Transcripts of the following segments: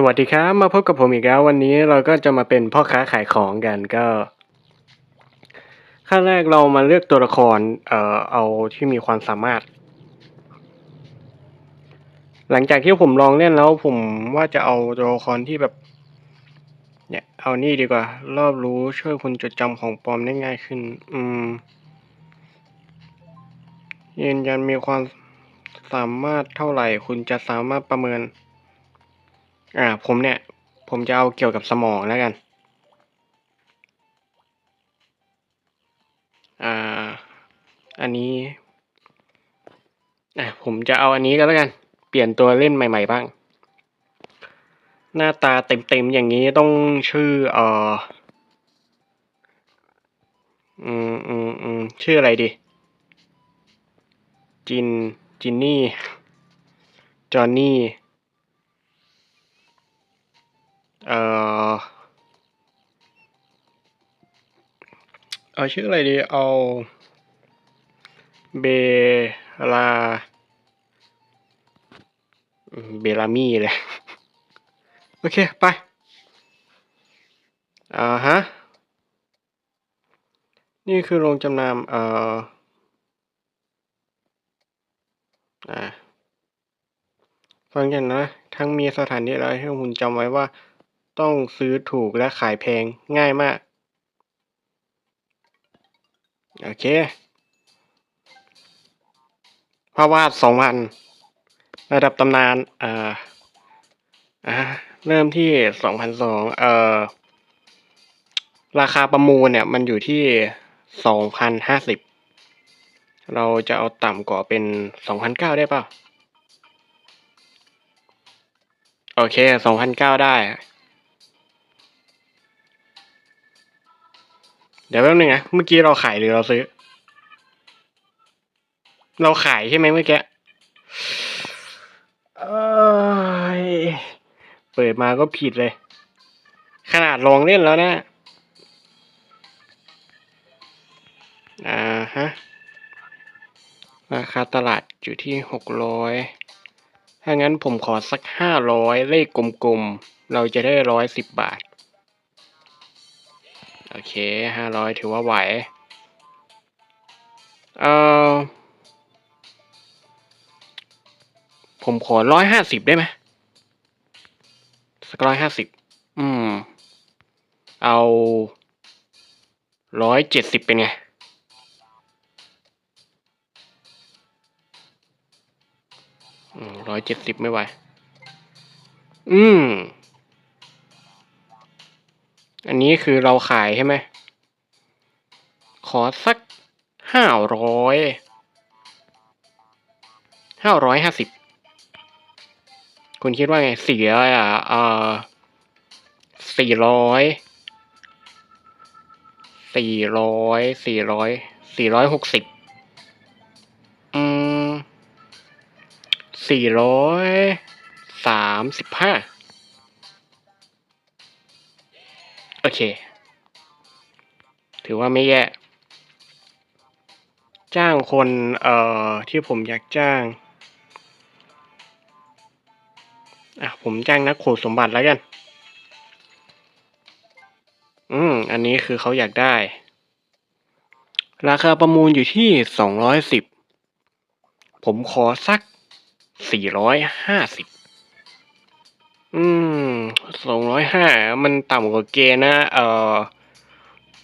สวัสดีครับมาพบกับผมอีกแล้ววันนี้เราก็จะมาเป็นพ่อค้าขายของกันก็ขั้นแรกเรามาเลือกตัวละครเอ่อเอาที่มีความสามารถ หลังจากที่ผมลองเล่นแล้วผมว่าจะเอาตัวละครที่แบบ เนี่ยเอานี่ดีกว่า รอบรู้ช่วยคุณจดจำของปลอมได้ง่ายขึ้น อืมยืนยันมีความสามารถเท่าไหร่ คุณจะสามารถประเมิน อ่า ผมเนี่ย ผมจะเอาเกี่ยวกับสมองแล้วกัน อ่า อันนี้ อะ ผมจะเอาอันนี้ก็แล้วกัน เปลี่ยนตัวเล่นใหม่ ๆ บ้าง หน้าตาเต็มๆอย่างนี้ต้องชื่อ เอ่อ อืมอืมอืมชื่ออะไรดี จิน จินนี่ จอห์นนี่ เออเอาชื่ออะไรดี เอาเบลาเบลามีเลย โอเค ไป อ่าฮะ นี่คือโรงจำนำเอ่ออ่าฟังกันนะ ทั้งมีสถานที่อะไรให้คุณจำไว้ว่า ต้องซื้อถูกและขายแพงง่ายมาก โอเคภาพวาดสองพัน ระดับตำนานอ่าอ่าเริ่มที่สองพันสองเอ่อราคาประมูลเนี่ยมันอยู่ที่สองพันห้าสิบเราจะเอาต่ำกว่าเป็นสองพันเก้าได้ป่าโอเคสองพันเก้าได้ เดี๋ยวแป๊บนึงนะเมื่อกี้เราขายหรือเราซื้อ เราขายใช่ไหมเมื่อกี้เอยเปิดมาก็ผิดเลย ขนาดลองเล่นแล้วนะ อ่าฮะ ราคาตลาดอยู่ที่หกร้อยถ้างั้นผมขอสักห้าร้อยเลขกลมๆ เราจะได้ร้อยสิบบาท โอเคห้าร้อยถือว่าไหว เอ่อผมขอร้อยห้าสิบได้ไหมสักร้อยห้าสิบอืม เอาร้อยเจ็ดสิบเป็นไง อืมร้อยเจ็ดสิบไม่ไหว อืม อันนี้คือเราขายใช่ไหม ขอสักห้าร้อยห้าร้อยห้าสิบคุณคิดว่าไงเสียอะเอ่อสี่ร้อยสี่ร้อยสี่ร้อยสี่ร้อยหกสิบอืมสี่ร้อยสามสิบห้า เค ถือว่าไม่แย่ จ้างคน เอ่อ ที่ผมอยากจ้าง อะ ผมจ้างนักขุดสมบัติแล้วกัน อืม อันนี้คือเขาอยากได้ ราคาประมูลอยู่ที่สองร้อยสิบ ผมขอสักสี่ร้อยห้าสิบ อืมสองร้อยห้ามันต่ำกว่าเกณฑ์นะ เอ่อ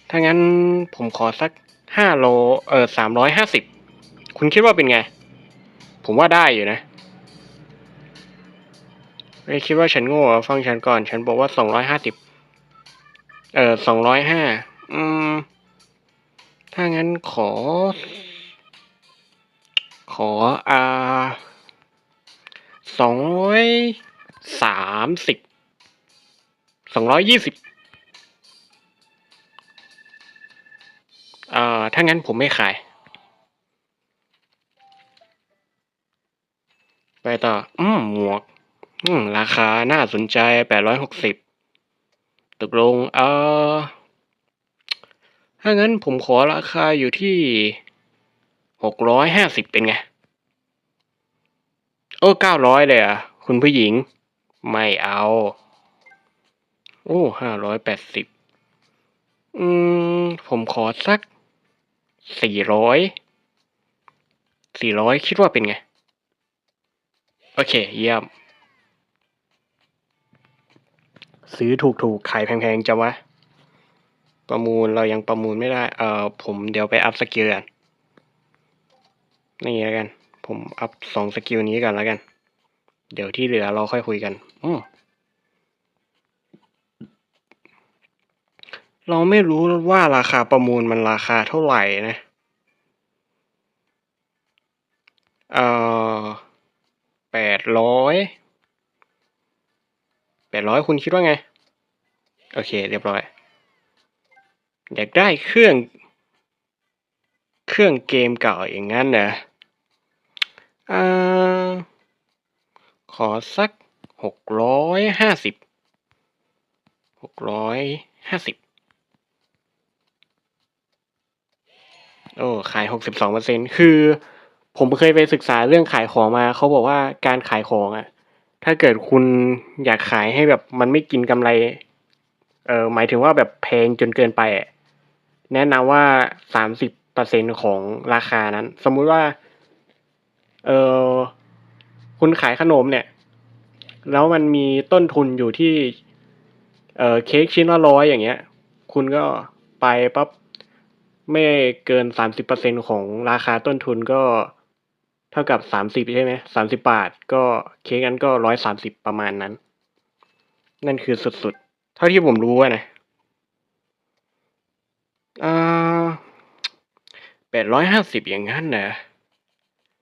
ถ้างั้นผมขอสักห้าโล เออสามร้อยห้าสิบ คุณคิดว่าเป็นไง ผมว่าได้อยู่นะ ไม่คิดว่าฉันโง่เหรอฟังฉันก่อน ฉันบอกว่าสองร้อยห้าสิบ เออสองร้อยห้า อืม ถ้างั้นขอ ขอ อ่าสองร้อย สามสิบสองร้อยยี่สิบเอ่อ ถ้างั้นผมไม่ขาย ไปต่อ อืม หมวก อืม ราคาน่าสนใจแปดร้อยหกสิบตกลง เอ่อ ถ้างั้นผมขอราคาอยู่ที่หกร้อยห้าสิบเป็นไง โอ้เก้าร้อยเลยอะ คุณผู้หญิง ไม่เอา โอ้ห้าร้อยแปดสิบอืม ผมขอสักสี่ร้อยสี่ร้อยคิดว่าเป็นไง โอเค เยี่ยม ซื้อถูกๆ ขายแพงๆ จะวะ ประมูลเรายังประมูลไม่ได้ เอ่อ ผมเดี๋ยวไปอัพสกิลกัน นี่แล้วกัน ผมอัพสองสกิลนี้กันแล้วกัน เดี๋ยวที่เหลือเราค่อยคุยกัน เราไม่รู้ว่าราคาประมูลมันราคาเท่าไหร่นะ เอ่อแปดร้อยแปดร้อยคุณคิดว่าไง โอเค เรียบร้อย อยากได้เครื่อง เครื่องเกมเก่าอย่างนั้นเหรออ่าขอสัก หกร้อยห้าสิบหกร้อยห้าสิบโอ้ขายหกสิบสองเปอร์เซ็นคือ ผมเคยไปศึกษาเรื่องขายของมา เขาบอกว่าการขายของอะถ้าเกิดคุณอยากขายให้แบบมันไม่กินกำไร เออหมายถึงว่าแบบแพงจนเกินไปอะแนะนำว่าสามสิบเปอร์เซ็นของราคานั้น สมมุติว่า เออคุณขายขนมเนี่ย แล้วมันมีต้นทุนอยู่ที่ เออเค้กชิ้นละร้อยอย่างเงี้ย คุณก็ไปปั๊บไม่เกินสามสิบเปอร์เซ็นของราคาต้นทุนก็เท่ากับสามสิบใช่ไหมสามสิบบาท ก็เค้กนั้นก็ร้อยสามสิบประมาณนั้น นั่นคือสุดๆ เท่าที่ผมรู้นะอ่าแปดร้อยห้าสิบอย่างนั้นนะ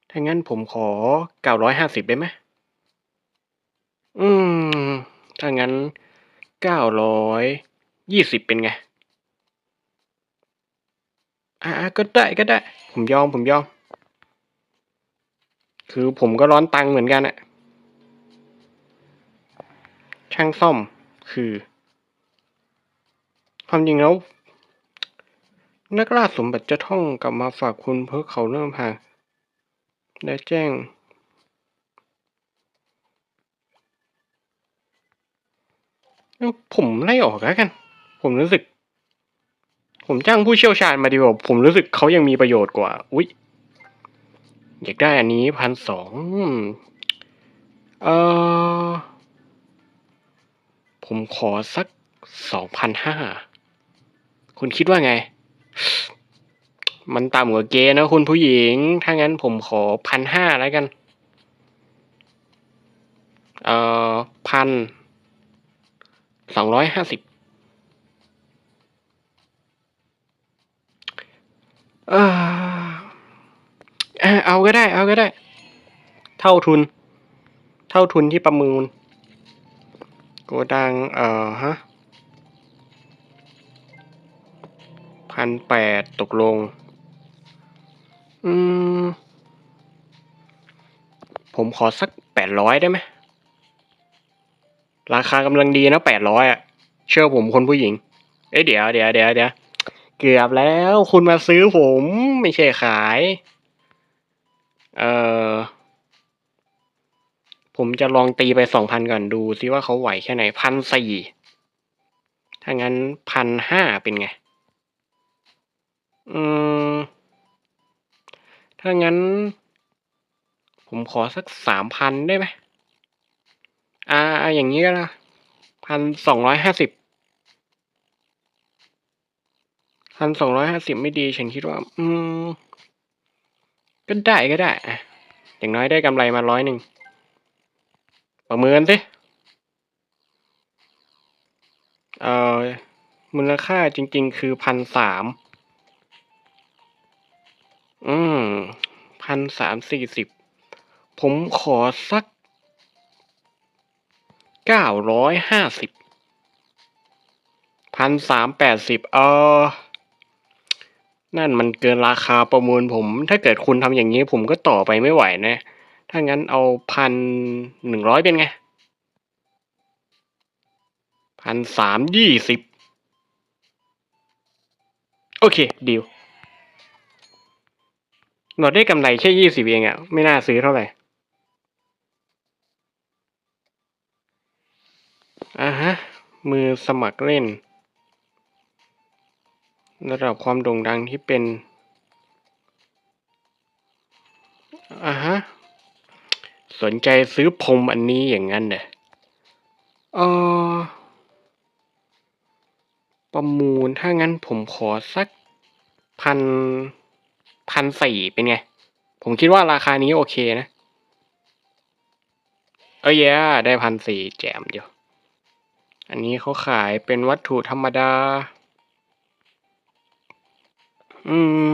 ถ้างั้นผมขอเก้าร้อยห้าสิบได้ไหม อืม ถ้างั้นเก้าร้อยยี่สิบเป็นไง อ่าก็ได้ก็ได้ ผมยอมผมยอม คือผมก็ร้อนตังค์เหมือนกันอะช่างซ่อมคือ ความจริงแล้ว นักล่าสมบัติจะท่องกลับมาฝากคุณเพื่อเขาเริ่มห่างและแจ้ง ผมไล่ออกแล้วกัน ผมรู้สึก ผมจ้างผู้เชี่ยวชาญมาดีกว่าผมรู้สึกเขายังมีประโยชน์กว่า อุ๊ยอยากได้อันนี้พันสองเออผมขอสักสองพันห้าคุณคิดว่าไง มันต่ำกว่าเกณฑ์นะคุณผู้หญิง ถ้างั้นผมขอพันห้าแล้วกัน เอ่อพัน สองร้อยห้าสิบเออเออเอาก็ได้ เอาก็ได้ เท่าทุน เท่าทุนที่ประมูล โกดัง เอ่อ ฮะพันแปดตกลง อืม ผมขอสักแปดร้อยได้ไหม ราคากำลังดีนะแปดร้อยอะ เชื่อผมคนผู้หญิง เอ้ยเดี๋ยวเดี๋ยวเดี๋ยวเดี๋ยวเกือบแล้วคุณมาซื้อผมไม่ใช่ขาย เอ่อ ผมจะลองตีไปสองพันก่อนดูซิว่าเขาไหวแค่ไหนพันสี่ถ้างั้นพันห้าเป็นไง อืม ถ้างั้น ผมขอสักสามพันได้ไหม อ่าอย่างนี้ก็นะพันสองร้อยห้าสิบพันสองร้อยห้าสิบไม่ดี ฉันคิดว่า อืม ก็ได้ก็ได้อะอย่างน้อยได้กำไรมาร้อยหนึ่ง ประเมินสิ เอ่อ มูลค่าจริง ๆ คือพันสาม อืมพันสามสี่สิบ ผมขอสัก เก้าร้อยห้าสิบพันสามแปดสิบเออ นั่นมันเกินราคาประมูลผม ถ้าเกิดคุณทำอย่างนี้ผมก็ต่อไปไม่ไหวนะ ถ้างั้นเอาพันหนึ่งร้อยเป็นไงพันสามยี่สิบโอเคดีลเราได้กำไรแค่ยี่สิบเองอะ่ะไม่น่าซื้อเท่าไหร่ อ่าฮะ มือสมัครเล่น ระดับความโด่งดังที่เป็นอ่าฮะ สนใจซื้อพรมอันนี้อย่างนั้นเหรอเออประมูลถ้างั้นผมขอสักพันพันสี่เป็นไง ผมคิดว่าราคานี้โอเคนะ เออเยได้พันสี่แจมเดียว อันนี้เขาขายเป็นวัตถุธรรมดา อืม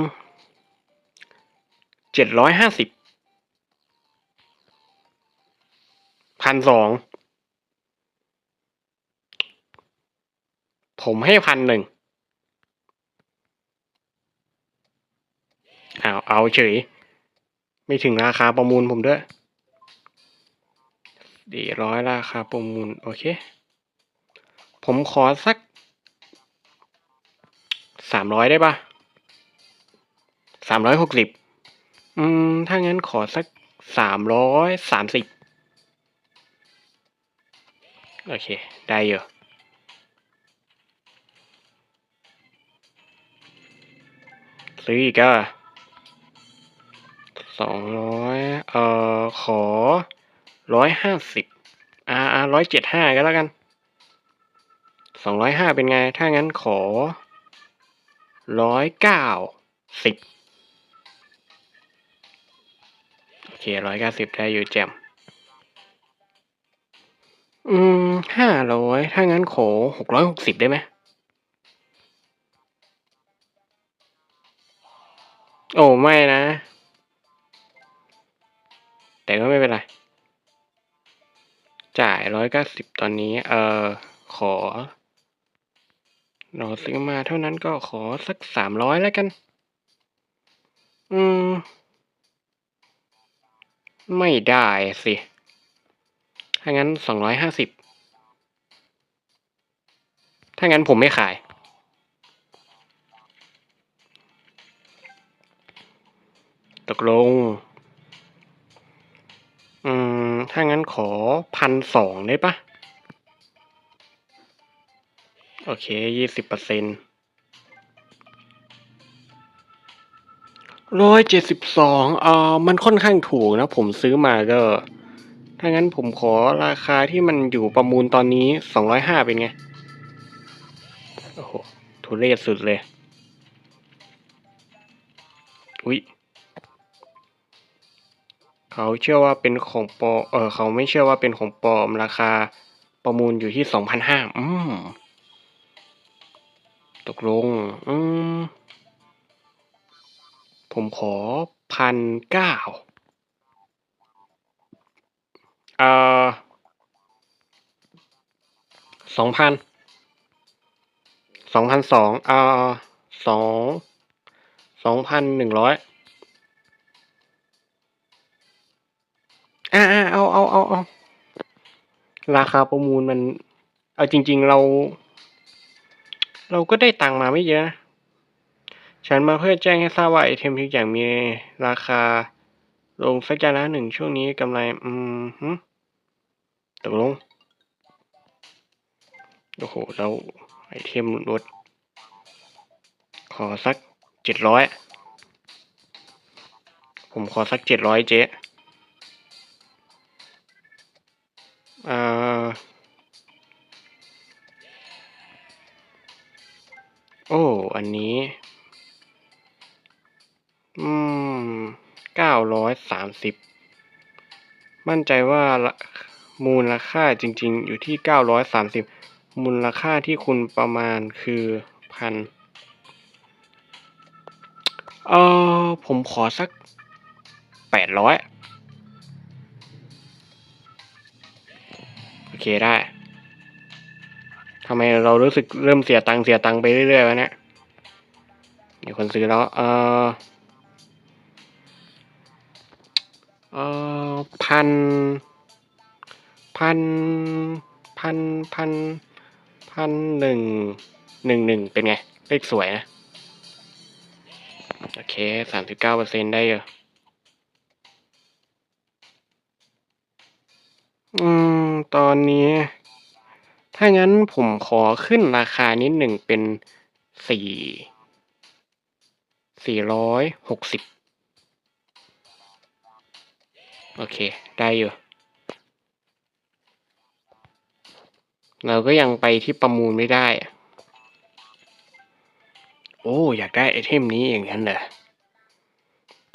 เจ็ดร้อยห้าสิบพันสอง ผมให้พันหนึ่งเอาเอาเฉย ไม่ถึงราคาประมูลผมด้วยดีร้อยราคาประมูล โอเค ผมขอสักสามร้อยได้ปะสามร้อยหกสิบอืม ถ้างั้นขอสักสามร้อยสามสิบโอเค ได้เยอะซื้ออีกอะสองร้อยเอ่อ ขอร้อยห้าสิบอ่าร้อยเจ็ดห้าก็แล้วกัน สองร้อยห้าเป็นไง ถ้างั้นขอร้อยเก้าสิบโอเคร้อยเก้าสิบได้อยู่แจมอืมห้าร้อยถ้างั้นขอหกร้อยหกสิบได้ไหมโอ้ ไม่นะ แต่ก็ไม่เป็นไร จ่ายร้อยเก้าสิบตอนนี้ เออขอ เราซื้อมาเท่านั้นก็ขอสักสามร้อยแล้วกัน อืม ไม่ได้สิ ถ้างั้นสองร้อยห้าสิบ ถ้างั้นผมไม่ขาย ตกลง อืม ถ้างั้นขอพันสองได้ปะ โอเคยี่สิบเปอร์เซ็นต์ร้อยเจ็ดสิบสองเอ่อมันค่อนข้างถูกนะ ผมซื้อมาก็ ถ้างั้นผมขอราคาที่มันอยู่ประมูลตอนนี้สองร้อยห้าเป็นไง โอ้โห ทุเรศสุดเลย อุ๊ยเขาเชื่อว่าเป็นของปลอมเออเขาไม่เชื่อว่าเป็นของปลอมราคาประมูลอยู่ที่สองพันห้าอืม ตกลง อืม ผมขอพันเก้าเอ่อสองพันสองพันสองเอ่อสองสองพันหนึ่งร้อยอ่าอ่าเอาเอาเอาเอาราคาประมูลมัน เอาจริง ๆ เรา เราก็ได้ตังมาไม่เยอะนะฉันมาเพื่อแจ้งให้ทราบว่าไอเทมทุกอย่างมีราคา ลงสักจานละหนึ่งช่วงนี้กำไร อืมฮึตกลง โอ้โหแล้วไอเทมลด ขอสักเจ็ดร้อย ผมขอสักเจ็ดร้อยเจ๊อ่า โอ้ อันนี้ อืมเก้าร้อยสามสิบ มั่นใจว่ามูลค่าจริง ๆ อยู่ที่เก้าร้อยสามสิบ มูลค่าที่คุณประมาณคือพัน เออผมขอสักแปดร้อย โอเคได้ ทำไมเรารู้สึกเริ่มเสียตังค์เสียตังค์ไปเรื่อยๆวะเนี่ยมีคนซื้อแล้วเออเออพัน พัน พัน พัน พันหนึ่ง หนึ่งหนึ่งเป็นไง เลขสวยนะ โอเคสามสิบเก้าเปอร์เซ็นได้เยอะอืม ตอนนี้ ถ้างั้นผมขอขึ้นราคานิดหนึ่งเป็นสี่สี่ร้อยหกสิบโอเค ได้อยู่ เราก็ยังไปที่ประมูลไม่ได้ โอ้ อยากได้ไอเทมนี้อย่างนั้นเหรอ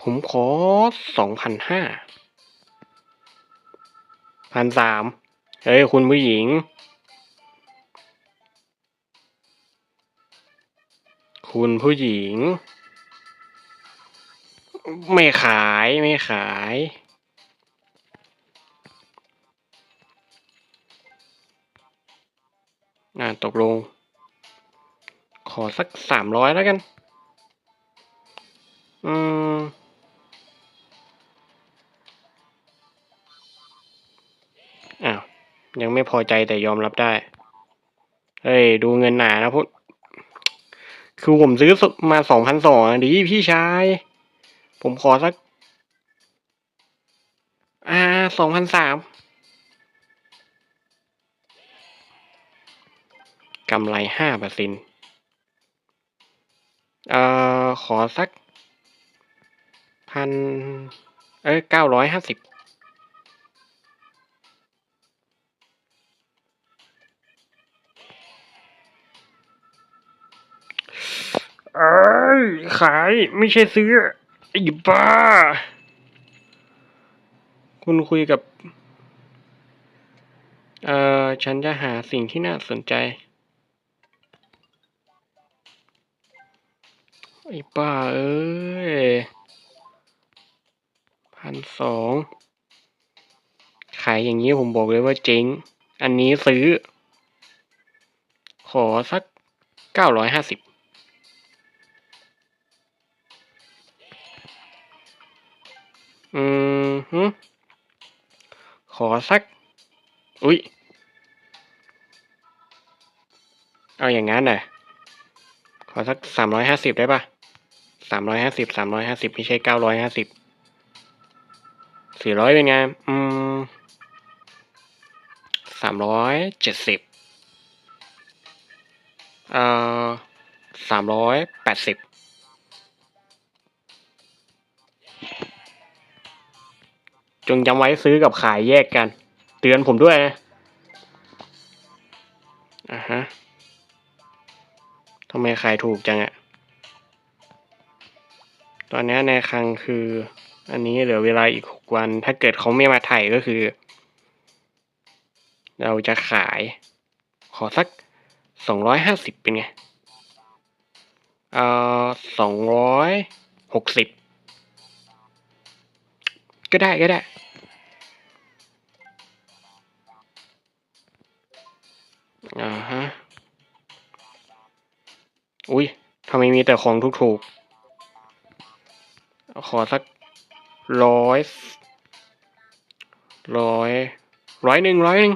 ผมขอสองพันห้าพันสามเฮ้ย คุณผู้หญิง คุณผู้หญิง ไม่ขายไม่ขาย อ่าตกลง ขอสักสามร้อยแล้วกัน อืมอ้าว ยังไม่พอใจแต่ยอมรับได้ เฮ้ย ดูเงินหนานะพวก คือผมซื้อมาสองพันสองดีพี่ชาย ผมขอสัก อ่าสองพันสามกำไรห้าเปอร์เซ็นต์เอ่อ ขอสักพัน เอ้ยเก้าร้อยห้าสิบ เอ้ยขายไม่ใช่ซื้อไอ้บ้า คุณคุยกับ เอ่อ ฉันจะหาสิ่งที่น่าสนใจ ไอ้บ้าเอ้ยพันสอง ขายอย่างนี้ผมบอกเลยว่าเจ๊ง อันนี้ซื้อ ขอสักเก้าร้อยห้าสิบ อืมฮึขอสัก อุ๊ย เอาอย่างนั้นน่ะ ขอสักสามร้อยห้าสิบได้ปะสามร้อยห้าสิบสามร้อยห้าสิบไม่ใช่เก้าร้อยห้าสิบสี่ร้อยเป็นไง อืมสามร้อยเจ็ดสิบเอ่อสามร้อยแปดสิบ จงจำไว้ซื้อกับขายแยกกัน เตือนผมด้วยนะอะฮะทำไมขายถูกจังอะตอนนี้ในคลังคือ อันนี้เหลือเวลาอีกหกวัน ถ้าเกิดเขาไม่มาไถ่ก็คือ เราจะขาย ขอสักสองร้อยห้าสิบเป็นไง เอ่อสองร้อยหกสิบ ก็ได้ก็ได้ อ่าฮะ อุ้ยทำไมมีแต่ของถูกๆ ขอสักร้อยร้อยร้อยหนึ่งร้อยหนึ่ง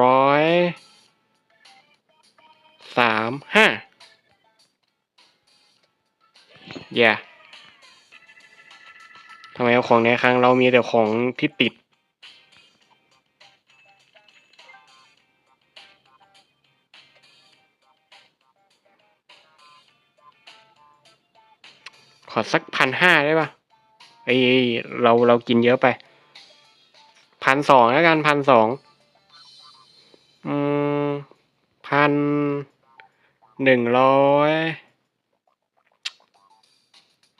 ร้อยสามห้าแย่ทำไมเอาของในครั้งเรามีแต่ของที่ติด ขอสักพันห้าได้ปะเอ้ยเราเรากินเยอะไปพันสองแล้วกันพันสองอืมพันหนึ่งร้อย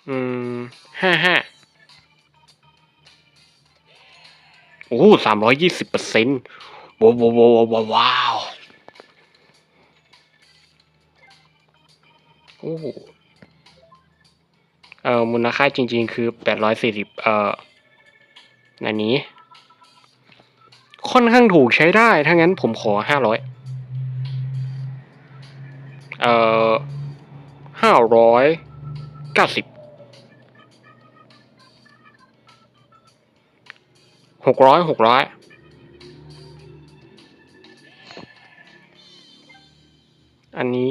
อืมห้าห้า โอ้สามร้อยยี่สิบเปอร์เซ็นต์ว้าวว้าวว้าวว้าวโอ้เอ่อมูลค่าจริง ๆ คือแปดร้อยสี่สิบเอ่ออันนี้ ค่อนข้างถูกใช้ได้ ถ้างั้นผมขอห้าร้อยเอ่อห้าร้อยเก้าสิบ หกร้อยหกร้อยอันนี้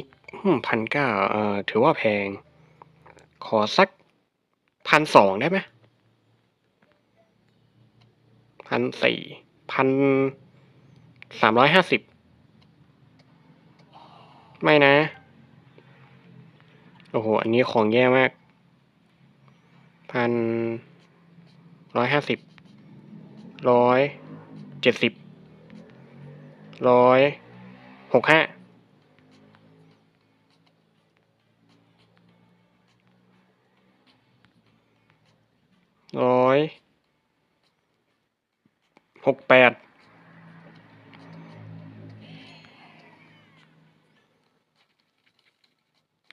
พันเก้าเอ่อถือว่าแพง ขอสักพันสองได้ไหมพันสี่พันสามร้อยห้าสิบไม่นะ โอ้โห อันนี้ของแย่มากพันร้อยห้าสิบ ร้อยเจ็ดสิบร้อยหกห้าร้อยหกแปด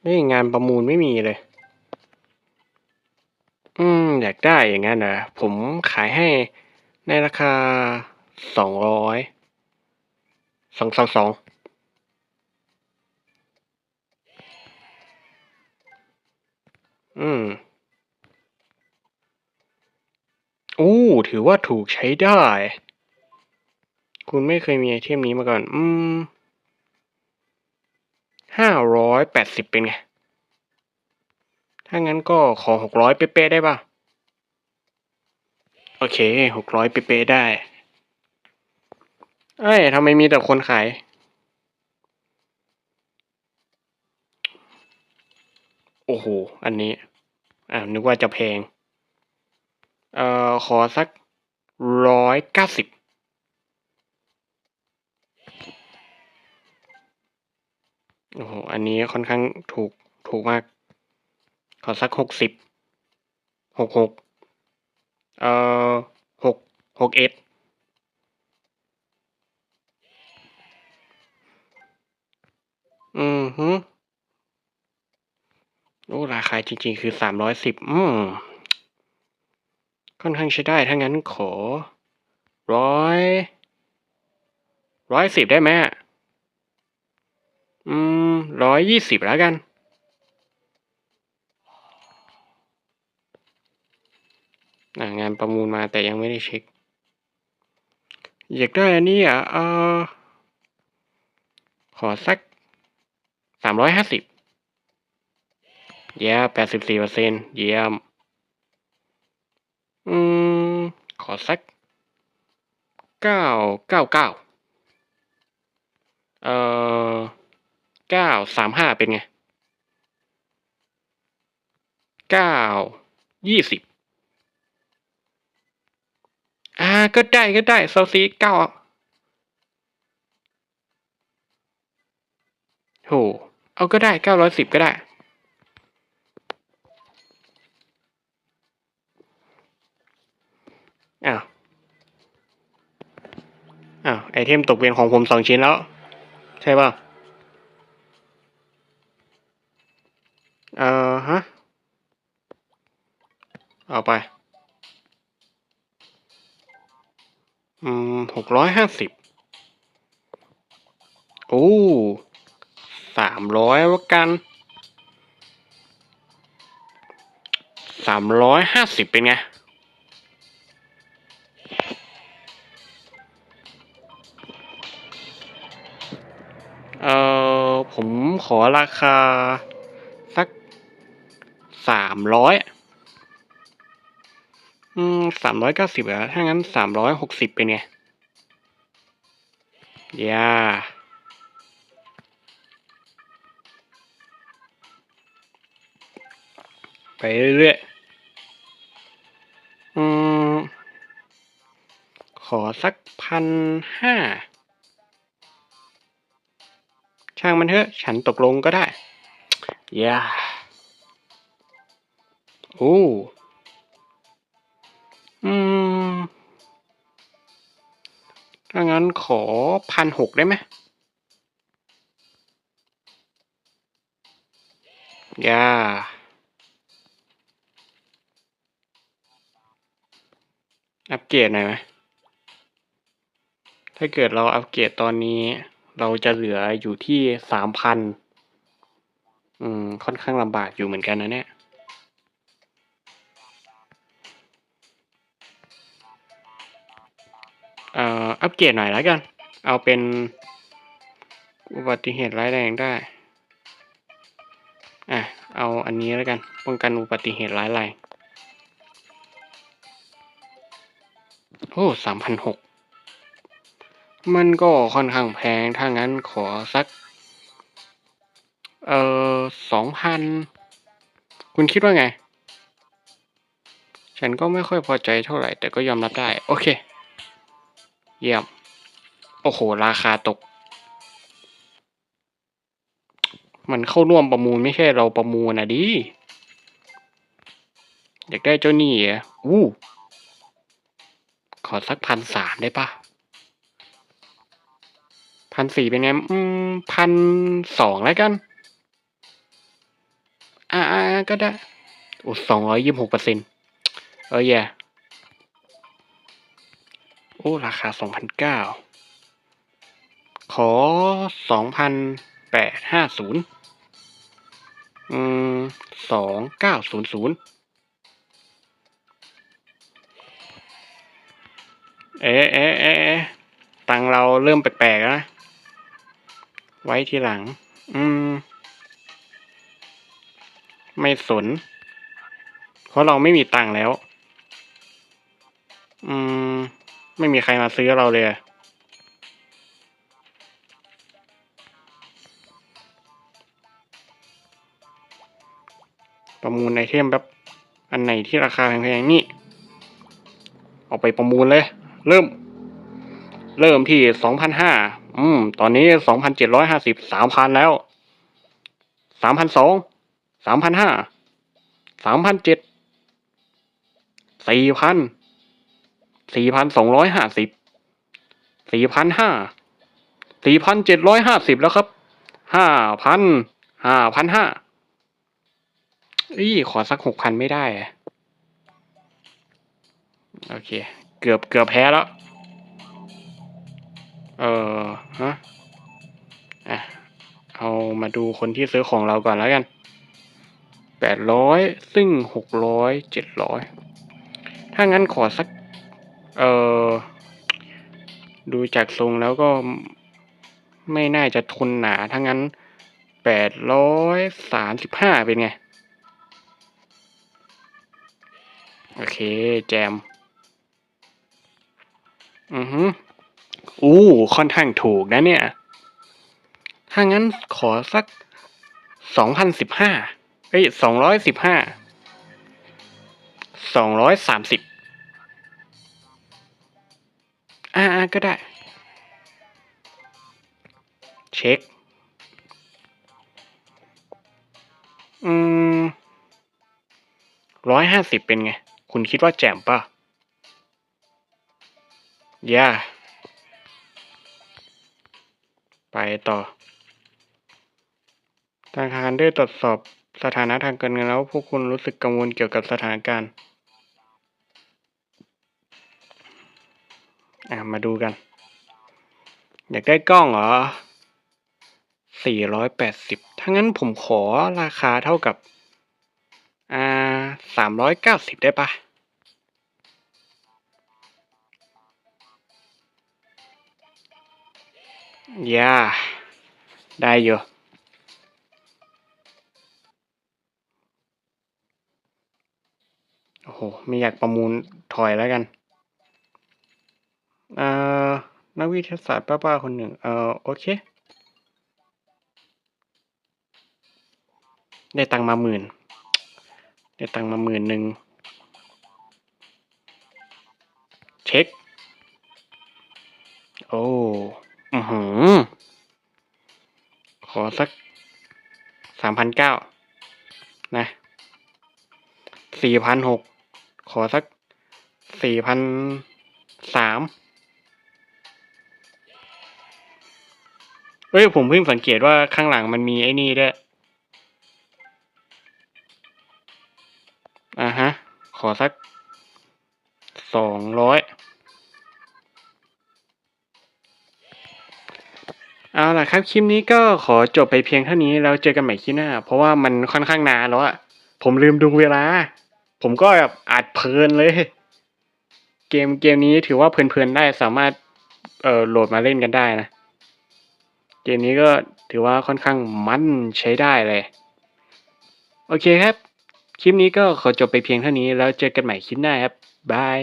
นี่งานประมูลไม่มีเลย อืม อยากได้อย่างนั้นเหรอผมขายให้ ในราคาสองร้อยสองสองสองอืมอู้ถือว่าถูกใช้ได้ คุณไม่เคยมีไอเทมนี้มาก่อน อืมห้าร้อยแปดสิบเป็นไง ถ้างั้นก็ขอหกร้อยเป๊ะๆได้ป่ะ โอเคหกร้อยเป๊ะได้ เอ้ยทำไมมีแต่คนขาย โอ้โห อันนี้ อ่านึกว่าจะแพง เอ่อ ขอสักร้อยเก้าสิบโอ้โห อันนี้ค่อนข้างถูก ถูกมาก ขอสักหกสิบ หกหก เอ่อหกหกเอ็ดอืมฮึโอ้ราคาจริงๆ คือสามร้อยสิบอืมค่อนข้างใช้ได้ ถ้างั้นขอร้อยร้อยสิบได้ไหมอะอืมร้อยยี่สิบแล้วกัน อ่า งานประมูลมาแต่ยังไม่ได้เช็ค อยากได้อันนี้อะเออขอสักสามร้อยห้าสิบเยี่ยแปดสิบสี่เปอร์เซ็นเยี่ยม อืม ขอสักเก้าเก้าเก้าเอ่อเก้าสามห้าเป็นไงเก้ายี่สิบ อ่า ก็ได้ก็ได้โซซีเก้าโห เอาก็ได้เก้าร้อยสิบก็ได้ อ้าว อ้าว ไอเทมตกเป็นของผมสองชิ้นแล้ว ใช่ป่ะเอ่อฮะ เอาไป อืมหกร้อยห้าสิบโอ้สามร้อยว่ากันสามร้อยห้าสิบเป็นไง เอ่อ ผมขอราคา สักสามร้อย สามร้อยเก้าสิบเหรอถ้างั้นสามร้อยหกสิบเป็นไงย่าไปเรื่อยๆ อืม ขอสักพันห้า ช่างมันเถอะ ฉันตกลงก็ได้ ย่า โอ้ อืม ถ้างั้นขอพันหกได้ไหมย่าอัปเกรดหน่อยไหมถ้าเกิดเราอัปเกรดตอนนี้ เราจะเหลืออยู่ที่สามพันอืม ค่อนข้างลำบากอยู่เหมือนกันนะเนี่ย เอ่ออัปเกรดหน่อยแล้วกัน เอาเป็นอุบัติเหตุร้ายแรงได้ อะ เอาอันนี้แล้วกัน ป้องกันอุบัติเหตุร้ายแรง โอ้สามพันหก มันก็ค่อนข้างแพง ถ้างั้นขอสัก เอ่อสองพัน คุณคิดว่าไง ฉันก็ไม่ค่อยพอใจเท่าไหร่ แต่ก็ยอมรับได้ โอเค เยี่ยม โอ้โห ราคาตก มันเข้าร่วมประมูลไม่ใช่เราประมูลนะดิ อยากได้เจ้านี้เหรอะอู้ขอสักพันสามได้ปะพันสี่เป็นไง อืมพันสองแล้วกัน อ่าก็ได้โอ้สองร้อยยี่สิบหกเปอร์เซ็นต์เออแย่โอ้ราคาสองพันเก้าขอสองพันแปดห้าศูนย์อืมสองเก้าศูนย์ศูนย์เอ๊ะเอ๊ะเอ๊ะตังเราเริ่มแปลกๆแล้วนะ ไว้ทีหลัง อืม ไม่สน เพราะเราไม่มีตังแล้ว อืม ไม่มีใครมาซื้อเราเลยประมูลไอเทมแบบอันไหนที่ราคาแพงๆนี่เอาไปประมูลเลย เริ่ม เริ่มที่สองพันห้าอืม ตอนนี้สองพันเจ็ดร้อยห้าสิบสามพันแล้วสามพันสองสามพันห้าสามพันเจ็ดสี่พัน สี่พันสองร้อยห้าสิบสี่พันห้าสี่พันเจ็ดร้อยห้าสิบแล้วครับห้าพันห้าพันห้าอี้ขอสักหกพันไม่ได้ โอเค เกือบเกือบแพ้แล้ว เออฮะอะเอามาดูคนที่ซื้อของเราก่อนแล้วกันแปดร้อยซึ่งหกร้อยเจ็ดร้อยถ้างั้นขอสัก เออดูจากทรงแล้วก็ไม่น่าจะทนหนาถ้างั้นแปดร้อยสามสิบห้าเป็นไง โอเค แจม อือฮึอู้ค่อนข้างถูกนะเนี่ย ถ้างั้นขอสักสองพันสิบห้าเอ้ยสองร้อยสิบห้าสองร้อยสามสิบ อ่าก็ได้ เช็ค อืมร้อยห้าสิบเป็นไง คุณคิดว่าแจ่มป่ะย่าไปต่อ ธนาคารได้ตรวจสอบสถานะทางการเงินแล้ว พวกคุณรู้สึกกังวลเกี่ยวกับสถานการณ์ อะมาดูกัน อยากได้กล้องเหรอสี่ร้อยแปดสิบถ้างั้นผมขอราคาเท่ากับ อ่าสามร้อยเก้าสิบได้ปะย่าได้อยู่โอ้โห ไม่อยากประมูลถอยแล้วกัน อ่อนักวิทยาศาสตร์ป้าๆคนหนึ่ง เอ่อ โอเค ได้ตังค์มาหมื่น ได้ตังค์มาหมื่นหนึ่ง เช็ค โอ้ อือหือ ขอสักสามพันเก้า นะ สี่พันหก ขอสักสี่พันสาม เอ้ยผมเพิ่งสังเกตว่าข้างหลังมันมีไอ้นี่ด้วยอ่าฮะ ขอสักสองร้อยเอาล่ะครับ คลิปนี้ก็ขอจบไปเพียงเท่านี้แล้วเจอกันใหม่คลิปหน้า เพราะว่ามันค่อนข้างนานแล้วอะผมลืมดูเวลา ผมก็แบบอัดเพลินเลย เกมเกมนี้ถือว่าเพลินๆได้สามารถเอ่อโหลดมาเล่นกันได้นะ เกมนี้ก็ถือว่าค่อนข้างมันใช้ได้เลย โอเคครับ คลิปนี้ก็ขอจบไปเพียงเท่านี้แล้วเจอกันใหม่คลิปหน้าครับบาย